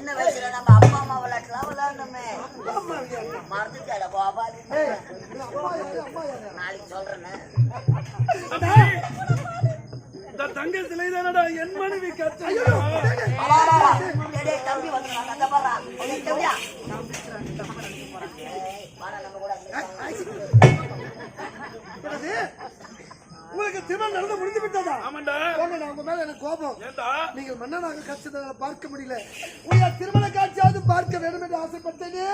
சின்ன வயசுல நம்ம அப்பா அம்மா விளையாட்டுலாம் விளையாடணுமே மறந்துட்டாடா கோபாலி நாளைக்கு சொல்றேன்னு தங்க சிலை தானடா என் மனைவி தம்பி வந்துடுறான், உங்களுக்கு திருமணம் நடந்து முடிந்து விட்டதா? ஆமாண்டா. உங்க மேல எனக்கு கோபம். ஏண்டா? நீங்கள் மன்னனாக கட்சத்தை பார்க்க முடியல. உங்கள் திருமண காட்சியாவது பார்க்க வேண்டும் என்று ஆசைப்பட்டேனே.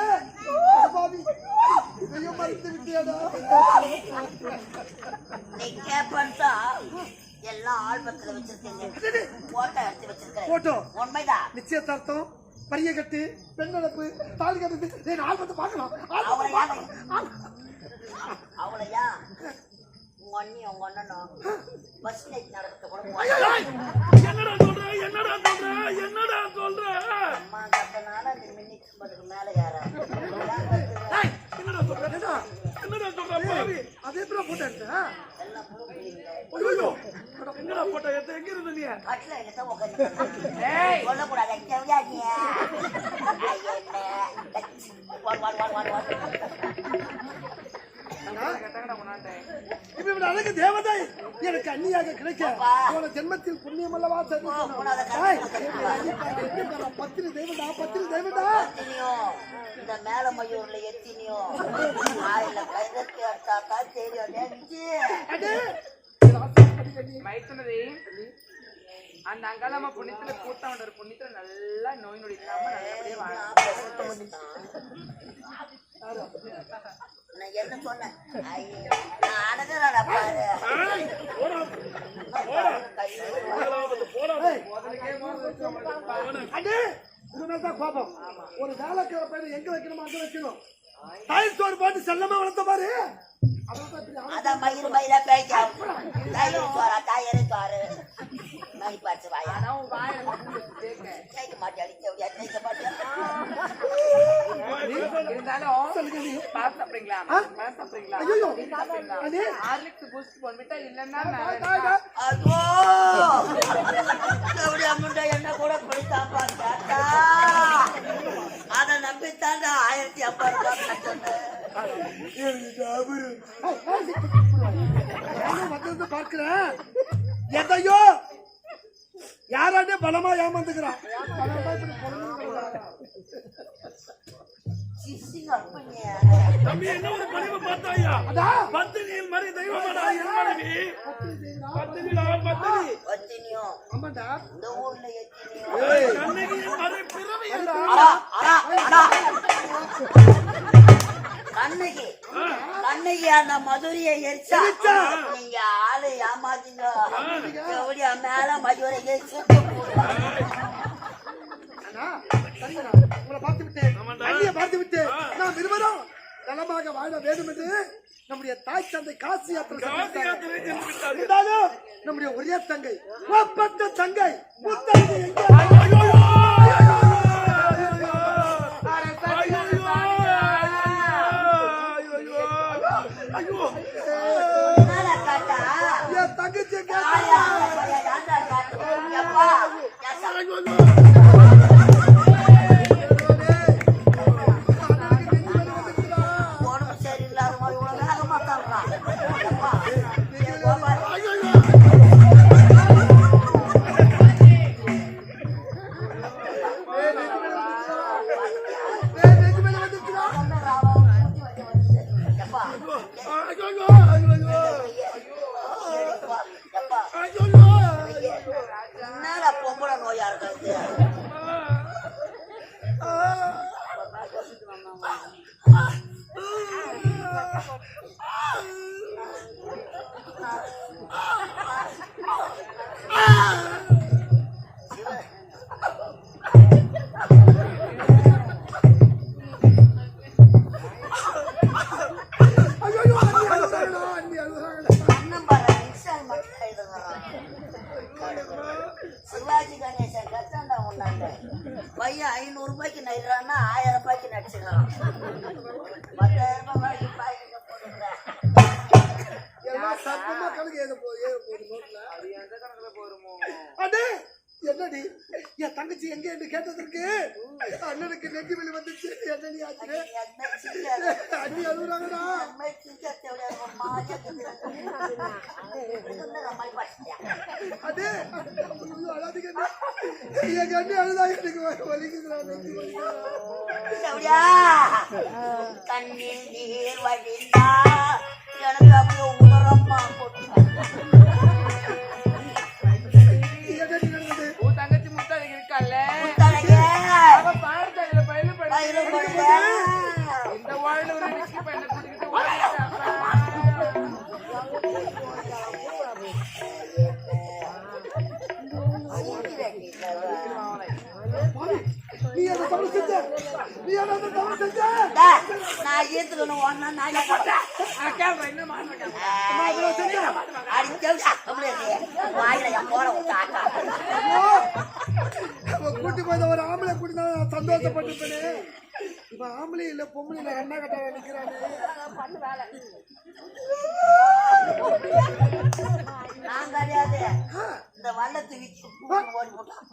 இதையும் மறுத்து விட்டியாடா கேப்பன்ட்டா எல்லாம் ஆல்பத்துல வச்சிருக்கீங்க. போட்டோ எடுத்து வச்சிருக்கேன் போட்டோ? உண்மைதான். நிச்சயதார்த்தம் பரிய கட்டு பெண் நடப்பு தாலி கட்டு ஏய், நான் ஆல்பத்தை பார்க்கலாம் அவளை ஆல்பத்தை ஏன் பார்க்கலாம். அவளையா? உங்க அண்ணி உங்க அண்ணனும் பஸ் நைட் நடத்த கூட என்னடா சொல்ற என்னடா சொல்ற என்னடா சொல்ற? அம்மா கட்டனால அந்த மின்னிக்கு மதுக்கு மேல ஏற ஏய், என்னடா சொல்ற என்னடா? சொல்ற பாவி? அதே பிற போட்டோ எடுத்தா? எல்லாம் ஐயோ என்னடா போட்ட எத்த எங்க இருந்த நீ? கட்டில எங்கதான் உட்காந்து சொல்லக்கூடாது எங்கேயா நீ? என்ன? வாடு வாடு வாடு வாடு வாடு. இவன் அழகு தேவதை. எனக்கு அந்நியாக கிடைக்க. போன ஜென்மத்தில் புண்ணியம் அல்லவா பத்திரி இந்த மேல மயூர்ல எத்தனையோ. ஆயில கைதட்டி எடுத்தாக்கா தெரியும். அந்த அங்காளம்மா புண்ணியத்துல கூத்தவன் புண்ணியத்துல நல்லா நோய் நொடி இல்லாம நல்லபடியா வாழ நான் என்ன சொன்னேன்? நான் பாரு. கோபம். ஒரு வேலைக்கார பையனை எங்க வைக்கணுமோ அங்க வைக்கணும். தாய் சோறு போட்டு செல்லமா வளர்த்த பாரு. அதான் மயிறு மயிரா பேய்க்காம். தாயரி சோறா தாயரி சோறு மணி பாட்டு வாயா. கேட்க மாட்டேன் கேட்க மாட்டேன் இருந்தாலும் சாப்பிடுறீங்களா? அடே. ஹார்லிக்ஸ் பூஸ்ட் இல்லன்னா. ஐயோ எப்படி அம்முண்டா என்ன கூட கேட்டா. அதை ஆயிரத்தி ஐம்பது ரூபாய் பார்க்கிறேன் எதையோ? யாராண்டே பலமா ஏமாந்துக்கிறான். தம்பி என்ன ஒரு பணிவு பார்த்தாயா? அதான். பத்தினியில் மறி தெய்வமாடா என் மனைவி. பத்தினிலா பத்தினி. பத்தினியும் ஆமாண்டா. இந்த ஊர்ல எத்தனையோ? கண்ணகியின் மறை பிறவி என்றா. அடா, அடா, அடா. கண்ணகி கண்ணகி அந்த மதுரையை எரிச்சா? நீங்க ஆளு ஏமாத்தீங்க எப்படியா மேல மதுரை எரிச்சு. உங்களை பார்த்து விட்டேன் அண்ணியை பார்த்து விட்டேன் நாம் இருவரும் நலமாக வாழ வேண்டும் என்று நம்முடைய தாய் தந்தை காசி யாத்திரை நம்முடைய ஒரே தங்கை ஒப்பற்ற தங்கை முத்தங்கை தங்கச்சி கணேசன் கத்தாண்டா உண்டாண்ட பையன் ஐநூறு ரூபாய்க்கு நடுறான்னா ஆயிரம் ரூபாய்க்கு நடிச்சுக்கிறான் பத்தாயிரம் ரூபாய் பாக்கெட்ல போட்டுக்கிறேன். சத்தமா கணக்கு ஏத போ- ஏத போகுது நோட்ல. அது எந்த கணக்குல போருமோ அடே, என்னடி? என் தங்கச்சி எங்க என்று கேட்டதற்கு அண்ணனுக்கு நெஞ்சு வெளி வந்துச்சு. என்னடி ஆச்சு? அண்ணி அழுகுறாங்கடா. அது ஐயோ, அழாதீங்க எங்க அண்ணி அழுதா எனக்கு வலிக்குதுடா நெஞ்சு வலிக்குதுடா. கண்ணில் நீர் வழிந்தா எனக்கு அப்படியே உமரம்மா போட்டு இந்த ஓடிட்டாப்பா மாமி, நீ அந்த தவறு செஞ்ச நீ அந்த தவறு செஞ்ச டா, நான் ஈத்துக்கணும் ஒன்னா நான் போட்டேன் கேள்றேன் என்ன மாட்டேன் அடிச்சா அப்படியே வாயில என் போற விட்டு ஆட்டா அவன் கூட்டி போய் ஒரு ஆம்பளை கூட்டி நான் சந்தோஷப்பட்டிருப்பேனே. இவன் ஆம்பளை இல்ல பொம்பளை இல்ல அண்ணா கட்ட கிடையாது. இந்த போட்டான்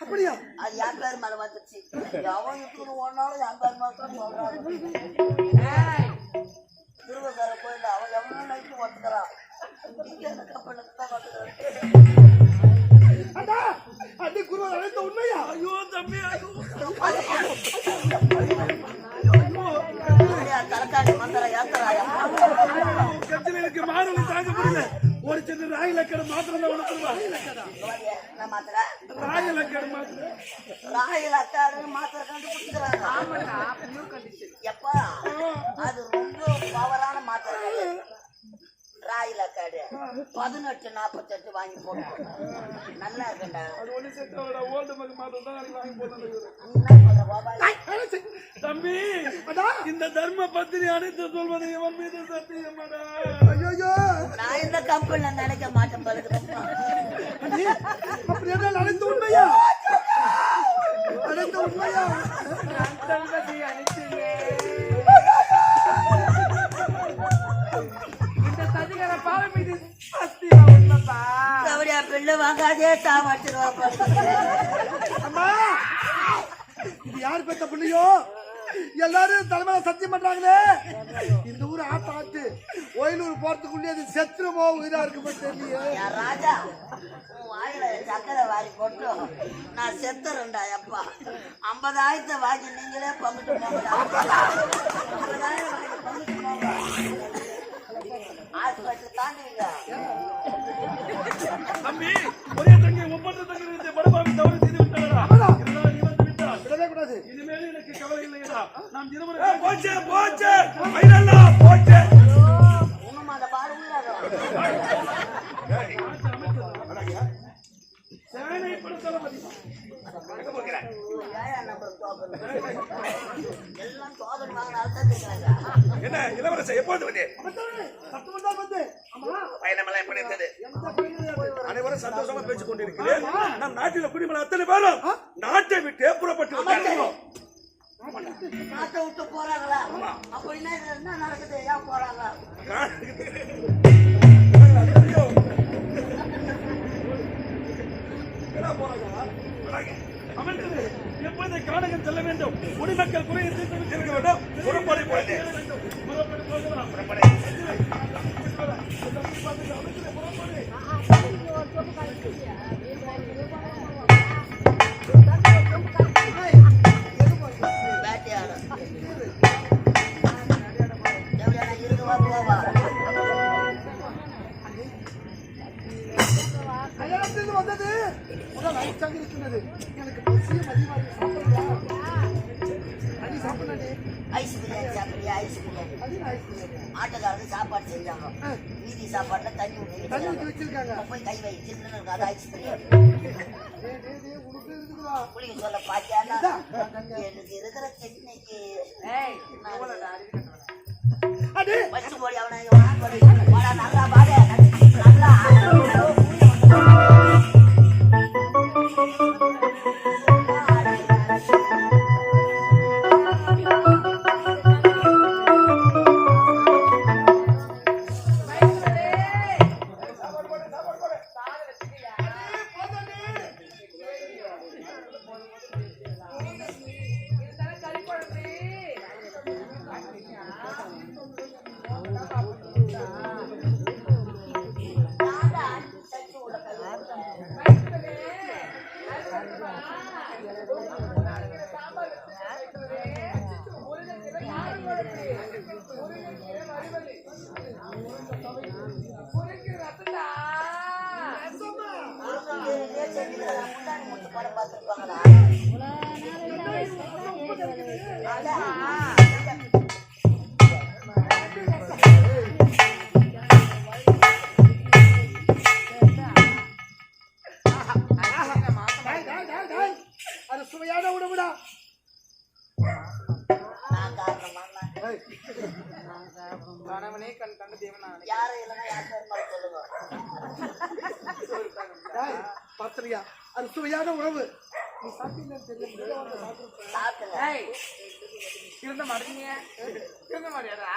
அப்படியா? அது என் பேர் மேல வந்துச்சு. எவன் இட்டுக்கணும் ஒன்னாலும் என் பேர் மேல தான் சொல்றான் திருவந்தார கோயில் அவன் எவனோ நைட்டு வந்துக்கிறான் கப்பலுக்கு தான் வந்துக்கிறான் அண்ணி குரு அழைத்த உண்மையா? ஐயோ தம்பி ஐயோ. இருக்கு மாறல தாங்க முடியல ஒரு சின்ன ராய் லக்கடை மாத்திரம் தான் உனக்கு ராய் லக்கடை மாத்திரம் ராயில் அக்காரு மாத்திர கண்டுபிடிக்கிறாங்க கண்டிஷன் எப்பா? அது ரொம்ப பவரான மாத்திரை. ராயில் அக்காடு பதினெட்டு நாற்பத்தெட்டு வாங்கி போட்டோம் நல்லா இருக்குண்டா. தம்பி இந்த தர்ம பத்தினி அனைத்து சொல்வது இவன் மீது சத்தியமாடா. ஐயோ நான் இந்த கம்பெனில நினைக்க மாட்டேன் என்ன அழைத்த உண்மையா? உண்மையா? கபடியா பிள்ளை வாங்காதே சாவடிச்சிருவா அம்மா! இது யார் பெத்த பிள்ளையோ? எல்லாரும் தலைமையில சத்தியம் பண்றாங்களே. இந்த ஊர் ஆட்ட ஆட்டு ஒயிலூர் போறதுக்குள்ளே அது செத்துருமோ உயிரா இருக்குமோ தெரியலையே. என் ராஜா வாயில சக்கரை வாரி போட்டு நான் செத்துறேன்டா எப்பா ஐம்பதாயிரத்தை வாங்கி நீங்களே பங்கிட்டு போங்க ஐம்பதாயிரம் வாங்கி பங்கிட்டு போங்க ஆஸ்பத்திரி தாண்டுவீங்க தம்பி ஒரே தங்கி ஒப்பற்ற தங்கி படபாவி தவறு செய்து விட்டாரா இருந்தாலும் நீ வந்து விட்டார் விடவே கூடாது. இனிமேல் எனக்கு கவலை இல்லையடா. நாம் இருவரும் போச்சு போச்சு. போச்சு. சேனை படுத்தளபதி ஏழாம் நம்பர் எப்போது வந்து? பயணமெல்லாம் எப்படி இருந்தது? அனைவரும் சந்தோஷமா பேசிக் கொண்டிருக்கிறேன் நம் நாட்டில் குடிமக்கள் அத்தனை பேரும் நாட்டை விட்டு புறப்பட்டு விட்டார்கள் நாட்டை விட்டு போறாங்களா? அப்படின்னா நடக்குது? ஏன் போறாங்க? புளிய சொல்ல பாத்தியானா எனக்கு இருக்கிற சென்னைக்கு வச்சு போடி அவனை. வாங்க போடி. போடா, நல்லா பாடு நல்லா இருந்த மாட்டீங்க இருந்த மாட்டியாடா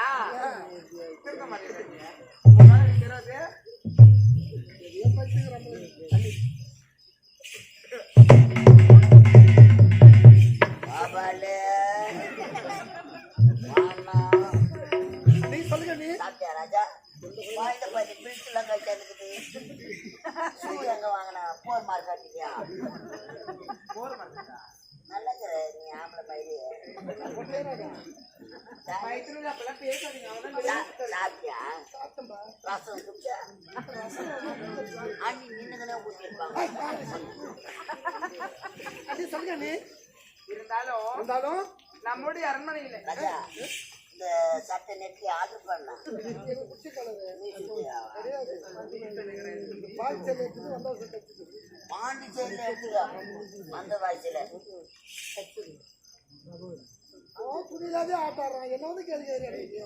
பைத்தியம் நம்மளுக்கு? தண்ணி. பாபாலே. நீ சொல்லுங்க நீ. ராஜா? வாய்ந்த பாதி பிரிச்சுலாம் இருக்குது ஷூ எங்க வாங்கின? போர் மார்க் போற மாட்டேடா இருந்தாலும் இருந்தாலும் நம்முடைய அரண்மனையில. ராஜா இந்த சட்டை ஆர்டர் பண்ண உச்சி எடுத்துக்கோ அந்த ஆட்டாடுறான் என்ன வந்து கேள்வி கேட்கறீங்க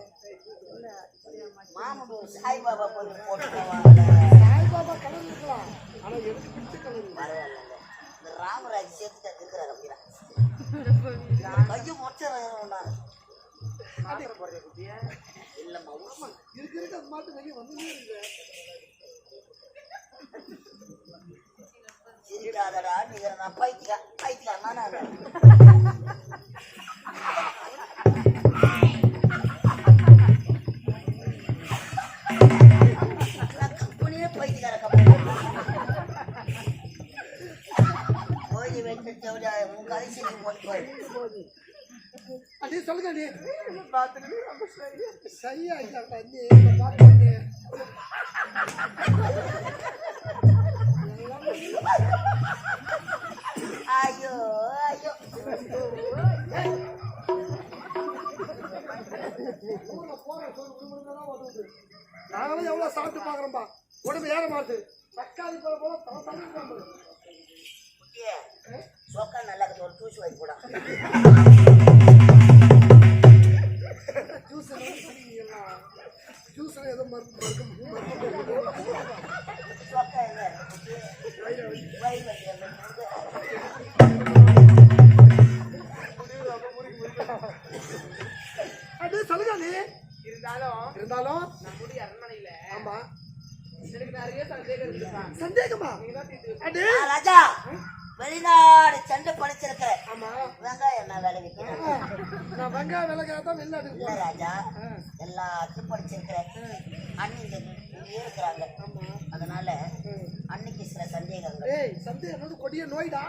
சாய்பாபா பொருள் போட்டு சாய்பாபா கலர் இருக்கலாம் ஆனா எனக்கு பிடிச்ச கலர் பரவாயில்ல இந்த ராமராஜ் சேர்த்து இருக்கிறாங்க அப்படியா கையை மொச்சம் இருக்க இருக்க மாட்டு வெளியே வந்துட்டே இருக்கு நீங்க நான் பைத்தியா பைத்தியா நான் கம்பெனியே பைத்தியக்கார கம்பெனி போய் வச்சு செவிடா உன் கடைசி நீ சொல்லுங்க நீ. சரியா இல்ல தண்ணி இந்த பாட்டு பண்ணி ஐயோ ஐயோ. நாங்களும் எவ்வளவு சாப்பிட்டு பாக்குறோம்பா உடம்பு ஏற மாட்டுது. தக்காளி போல போல தலை குட்டியே சொக்கா நல்லா இருக்கு, ஒரு தூசி வாங்கி கூட ஜூஸ் ஜூஸ் மறக்க மருந்து மருந்து என்னது கொடிய நோய்டா?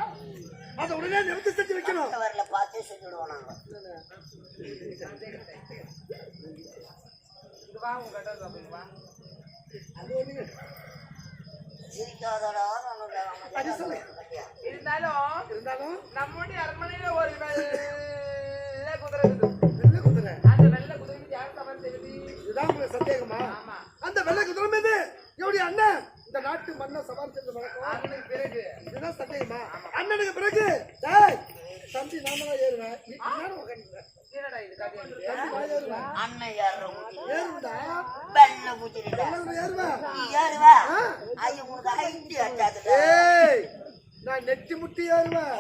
அதை உடனே நிறுத்தி செஞ்சு வைக்கணும். வரல பார்த்தே சொல்லிடுவோம் நாங்க. வா உங்க கிட்ட வந்து வா. அது ஒண்ணு சிரிக்காதடா அது சொல்லு. இருந்தாலும் இருந்தாலும் நம்முடைய அரண்மனையில ஒரு வெள்ளை குதிரை இருக்குது வெள்ளை குதிரை. அந்த வெள்ளை குதிரைக்கு யார் சவாரி செய்வது? இதுதான் உங்களுக்கு சந்தேகமா? ஆமா. அந்த வெள்ளை குதிரை மீது என்னுடைய அண்ணன் இந்த நாட்டு மண்ணை சவாரி செஞ்சு வழக்கம் பிறகு. இதுதான் சந்தேகமா அண்ணனுக்கு பிறகு. டேய் தம்பி நாம தான் ஏறுவேன் அண்ணன் நீ ஏறுவா. ஐயோ உனக்கு ஏய் நான் நெட்டி முட்டி ஏறுவேன்.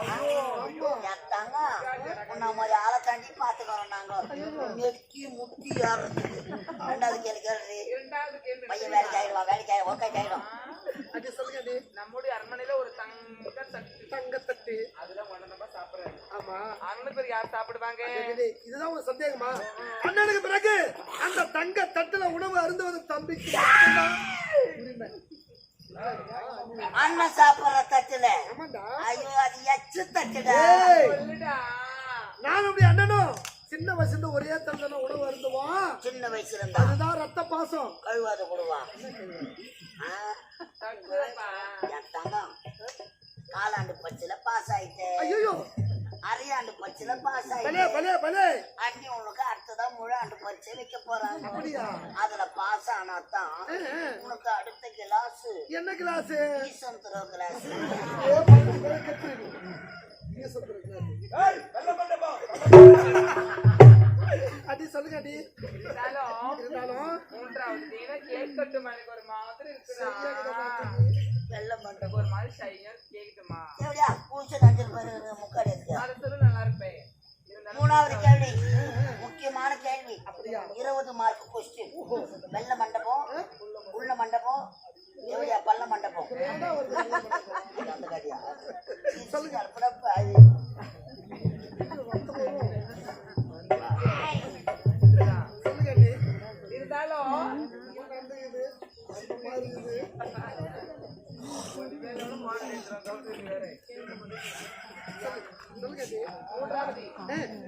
மாதிரி ஆளை தாண்டி பாத்துக்கிறோம் நாங்க. நெக்கி முட்டி ரெண்டாவது கேள்வி கேள்வி பையன் வேலைக்கு ஆயிடுவான் வேலைக்கு ஆயிடும் ஒர்க் ஆயிடும் அது சொல்லுங்க நீ நம்முடைய அரண்மனையில ஒரு தங்க தட்டு. தங்கத்தட்டு அதுதான் ஒண்ணு நம்ம சாப்பிடுறாரு ஆமா. அண்ணனுக்கு பிறகு யார் சாப்பிடுவாங்க. இது இதுதான் ஒரு சந்தேகமா? அண்ணனுக்கு பிறகு அந்த தங்க தட்டுல உணவு அருந்துவது தம்பிக்கு உரிமை. அண்ணன் சாப்பிடுற தட்டுல. ஐயோ அது எச்சு தட்டுடா. நானும் அப்படி அண்ணனும் சின்ன வயசுல ஒரே தந்தன உணவு அருந்துவோம். சின்ன வயசுல இருந்தா அதுதான் ரத்த பாசம். கழுவாத தட்டுப்பா என் தங்கம். காலாண்டு பச்சில பாஸ் பாஸ் ஆயிட்டேன் ஐயோ அரையாண்டு பரீட்சையில பாஸ் பலே அண்ணி உனக்கு அடுத்ததான் முழு ஆண்டு பரீட்சை வைக்க போறாங்க. அப்படியா? அதுல பாஸ் ஆனாதான் உனக்கு அடுத்த கிளாஸ். என்ன கிளாஸ்? ஈசந்திரோ கிளாஸ். அடி சொல்லுங்க அடி. இருந்தாலும் மூன்றாவது கேட்கட்டும் எனக்கு ஒரு மாதிரி இருக்குதா வெள்ள மண்டபம் ஒரு மாதிரி ஷையா கேட்கட்டுமா எப்படியா? பூச்சி நஞ்சு பேரு முக்காடி அது சொல்லு நல்லா இருப்பேன் மூணாவது கேள்வி. முக்கியமான கேள்வி. இருபது மார்க் கொஸ்டின் வெள்ள மண்டபம் உள்ள மண்டபம் எப்படியா? பள்ள மண்டபம். சொல்லுங்க.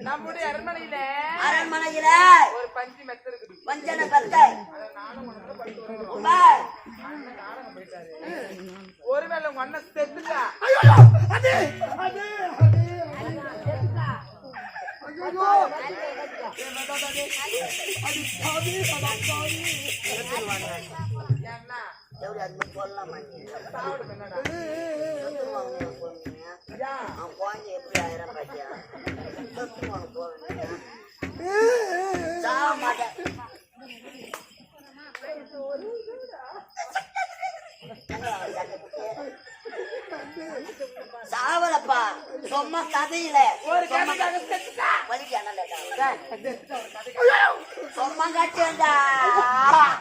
நம்முடைய அரண்மனையில அரண்மனையில ஒரு பஞ்சு மெத்த இருக்குது. வஞ்சன கத்தை. ஒருவேளை அண்ணன் செத்துட்டா? ஐயோ எப்படி அது மாதிரி சொல்லுவீங்க. ஏன் அவன் குழந்தை எப்படி ஆயிரம் சாக மாட்டேன் சாவலப்பா. சும்மா கதையில. ஒரு சும்மா கட்டியண்டா. தெய்வம்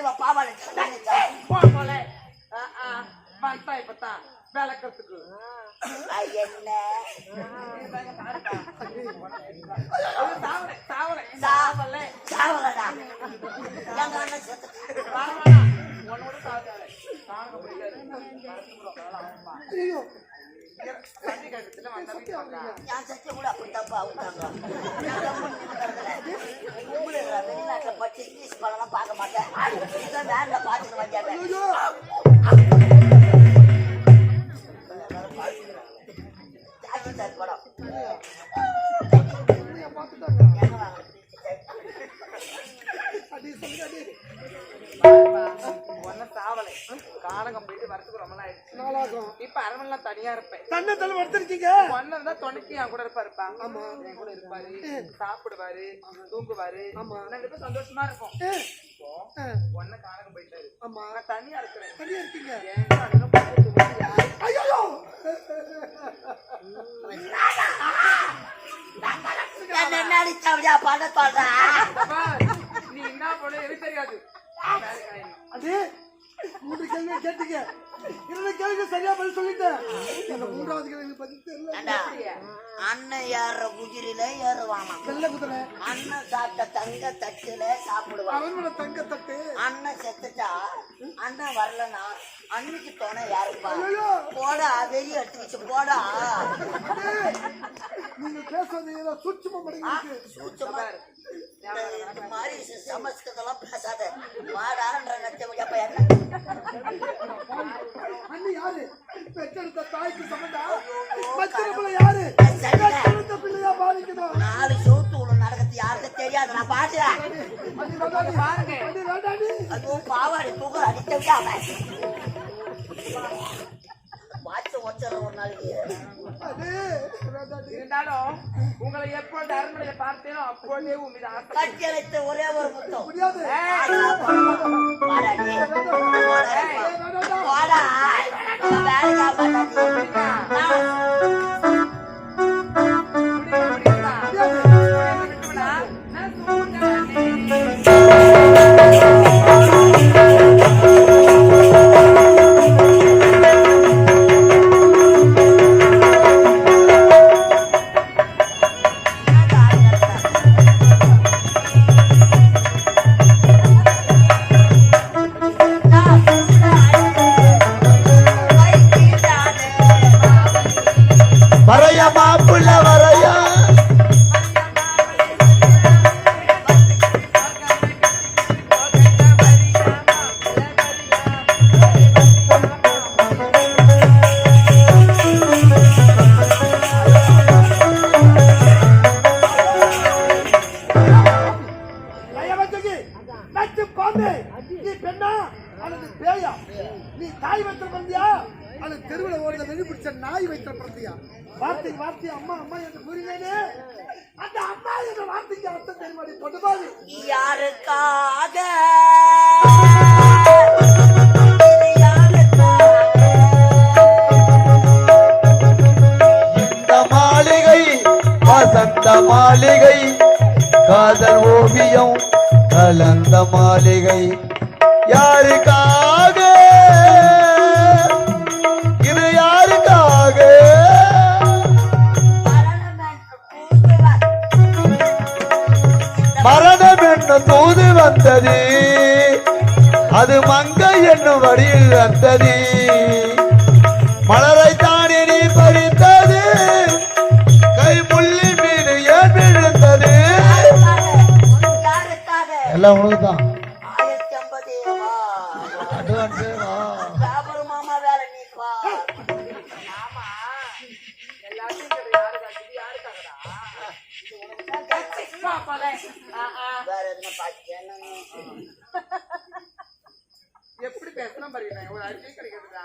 செல்வா பாவாடை போல வந்தா இப்பதான் விளக்கத்துக்கு என்ன? தாவரை சாவல வெளிநாட்டுல படிச்சு இங்கிலீஷ் படம்லாம் பார்க்க மாட்டேன் வேன்ல பார்த்துட்டு வந்தாங்க படம் பார்த்துட்டாங்க எங்க வாங்க அடி சொல்லுங்க அடி ஒன்ன சாவலை. காலகம் போயிட்டு வரத்துக்கு ரொம்ப நாள் ஆயிடுச்சு நாளாகும். இப்ப அரண்மனை தனியா இருப்பேன். தன்னை தலை வளர்த்துருக்கீங்க ஒன்னு தான் துணைக்கு என் கூட இருப்பாருப்பா. ஆமா. என் கூட இருப்பாரு. சாப்பிடுவாரு தூங்குவாரு. ஆமா. ரெண்டு பேரும் சந்தோஷமா இருக்கும் ஒன்ன காலகம் போயிட்டாரு. ஆமா. நான் தனியா இருக்கிறேன். தனியா இருக்கீங்க? ஐயோ! என்ன அடிச்சா அப்படியா பண்ண சொல்றேன் நீ என்ன பண்ண எனக்கு தெரியாது. அடி மூன்று கேள்வி கேட்டீங்க. இரண்டு கேள்வி சரியா பதில் சொல்லிட்டேன். இந்த மூன்றாவது கேள்வி பதில் தெரியல. அண்ணன் ஏறுற குதிரையில ஏறுவானா வெள்ளை குதிரை. அண்ணன் சாப்பிட்ட தங்க தட்டுல சாப்பிடுவான். அரண்மனை தங்க தட்டு. அண்ணன் செத்துட்டா அண்ணன் வரலனா அன்னைக்கு துணை யாருப்பா? போடா வெறி அடிச்சு போடா. நீங்க பேசுறது சூட்சமா படிக்கிறது சூச்சமா இந்த- மாதிரி சமஸ்கிருதம்லாம் பேசாத. வாடான்ற நச்சபடி அப்ப என்ன? அண்ணி யாரு? பெற்றெடுத்த தாய்க்கு சமந்தா? மச்சன பிள்ளை யாரு? பெற்றெடுத்த பிள்ளையா பாதிக்கணும் நாலு சோத்து உள்ள நடக்கிறது யாருக்கும் தெரியாது. நான் வேண்டாடி பாருங்க. அதுவும் பாவாடி தூக்கம் அடித்து விட்டாம வாட்ச ஒச்சல ஒரு நாளைக்கு இருந்தாலும் உங்களை எப்பொழுது அரண்மனையில பார்த்தேனோ அப்பொழுதே உன் மீது ஆசை. கட்டி அழைத்த ஒரே ஒரு முத்தம். முடியாது வாடா நீ. வாடா. மாப்புள்ள மாளிகை காதல் ஓவியம் கலந்த மாளிகை. யாருக்காக? இது யாருக்காக? மரணம் என்ன தூது வந்தது? அது மங்கை என்னும் வழியில் வந்தது. மலரை எல்லாம் உனக்கு தான் ஆயிரத்தி ஐம்பது. அட்வான்ஸ் வா ராபர் மாமா வேற நீ வா ஆமா எல்லாத்தையும் கேட்டு யாருக்காக இது யாருக்காகடா வா, போலே. ஆ, ஆ. வேற எதுனா பாத்தியா எப்படி பேசலாம் பாருங்க ஒரு அறிக்கை கிடைக்கிறதுடா.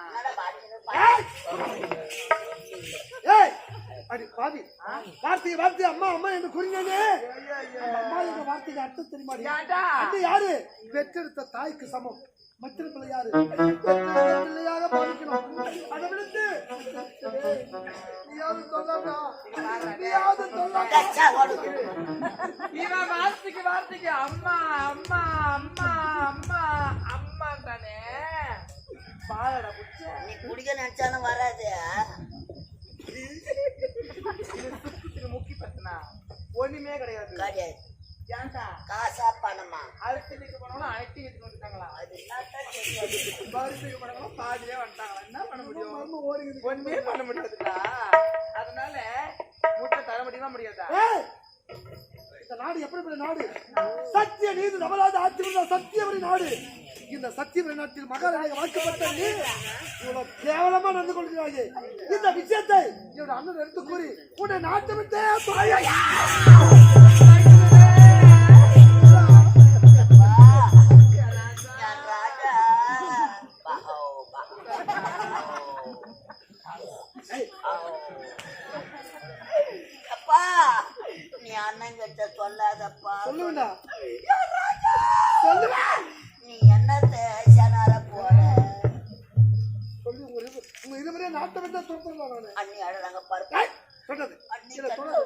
ஏய்! அடி பாவி வார்த்தை வார்த்தை அம்மா அம்மா என்று கூறினேனே. அந்த அம்மா என்ற வார்த்தைக்கு அர்த்தம் தெரியுமாடி ஏன்டா? அது யாரு? பெற்றெடுத்த தாய்க்கு சமம். மற்ற பிள்ளை யாரு? பெற்றெடுத்த பிள்ளையாக பாவிக்கணும். அதை விடுத்து. நீயாவது சொல்லடா நீயாவது வார்த்தைக்கு அம்மா அம்மா அம்மா அம்மா அம்மா. தானே பாலடா புச்ச நீ குடிக்க நினைச்சாலும் வராது. முக்கி பத்தினா ஒண்ணுமே கிடையாது. கிடையாது. ஏன்டா? காசா பணமா? அரிசிக்கு போனவங்க அழைச்சி எடுத்து வந்துட்டாங்களா? அது என்னத்தான் பரிசுக்கு பாதியிலே வந்துட்டாங்களா? என்ன பண்ண முடியும்? ஒண்ணுமே பண்ண முடியாதுடா. அதனால முட்டை தர முடியுமா முடியாதா? இந்த நாடு எப்படிப்பட்ட நாடு? சத்திய நீதி நபராத ஆட்சி சத்தியவரி நாடு. இந்த சத்தியவரி நாட்டில் மகாராஜா வாக்கப்பட்ட நீ இவ்வளவு கேவலமா நடந்து கொள்கிறாயே இந்த விஷயத்தை என்னோட அண்ணன் எடுத்து கூறி உன்னை நாட்டை விட்டே தொலையா. என் ராஜா பாஹோ, பாஹோ. அப்பா நீ அண்ணன் கிட்ட சொல்லாதப்பா சொல்லுவேண்டா சொல்லுவேன் நாட்டை விட்டே துரத்துறா நானு. அண்ணி அழகாங்க பாரு ஏய், சொன்னது அண்ணி இல்ல, இதான் தாமரை.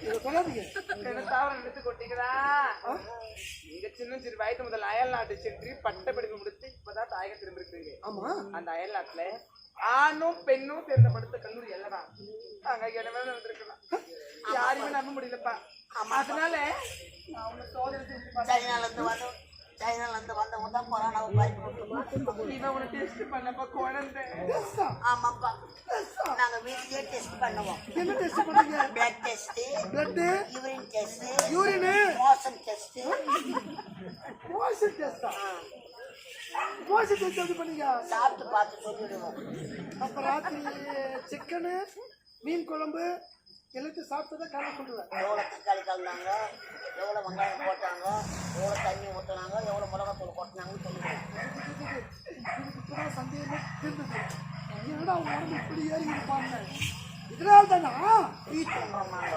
இதை சொல்லாதீங்க இங்க சின்ன சிறு வயது முதல் அயல் நாட்டு சென்று பட்ட படிப்பு முடித்து இப்பதான் தாயகம் திரும்பிருக்கீங்க ஆமா. அந்த அயல் நாட்டுல ஆணும் பெண்ணும் சேர்ந்த படுத்த கல்லூரி எல்லாம் அங்க இடமே வந்திருக்கலாம். யாருமே நம்ப முடியலப்பா. அதனால நான் உன்னை சோதனை. சைனால இருந்து வந்து சைனால இருந்து வந்தவங்க தான் கொரோனாவை பயன்படுத்தும் இவன் உன்னை டெஸ்ட் பண்ணப்ப குழந்தை? ஆமாப்பா. நாங்க வீட்லயே டெஸ்ட் பண்ணுவோம். என்ன டெஸ்ட் பண்ணீங்க blood test blood urine test urine motion test motion டெஸ்டா motion test எப்படி பண்ணீங்க சாப்பிட்டு பார்த்து சொல்லிடுவோம் அப்ப ராத்திரி சிக்கனு மீன் குழம்பு எல்லாத்தையும் சாப்பிட்டதை காலை சொல்லுவேன் எவ்வளோ தக்காளி கலந்தாங்க எவ்வளோ வெங்காயம் போட்டாங்க எவ்வளோ தண்ணி ஊற்றினாங்க எவ்வளோ மிளகாத்தூள் கொட்டினாங்கன்னு எனக்கு இப்பதான் சந்தேகமே இருந்தது என்னடா உடம்பு இப்படி ஏறி இருப்பாங்க இதனால தானா வீட்டு நாங்க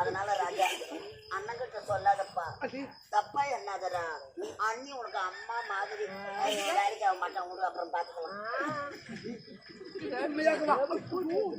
அதனால ராஜா அண்ணங்கிட்ட சொல்லாதப்பா. தப்பா என்னாதரா அண்ணி உனக்கு அம்மா மாதிரி. வேலைக்கு ஆக மாட்டான். விடு அப்புறம் பார்த்துக்கலாம் 没们不误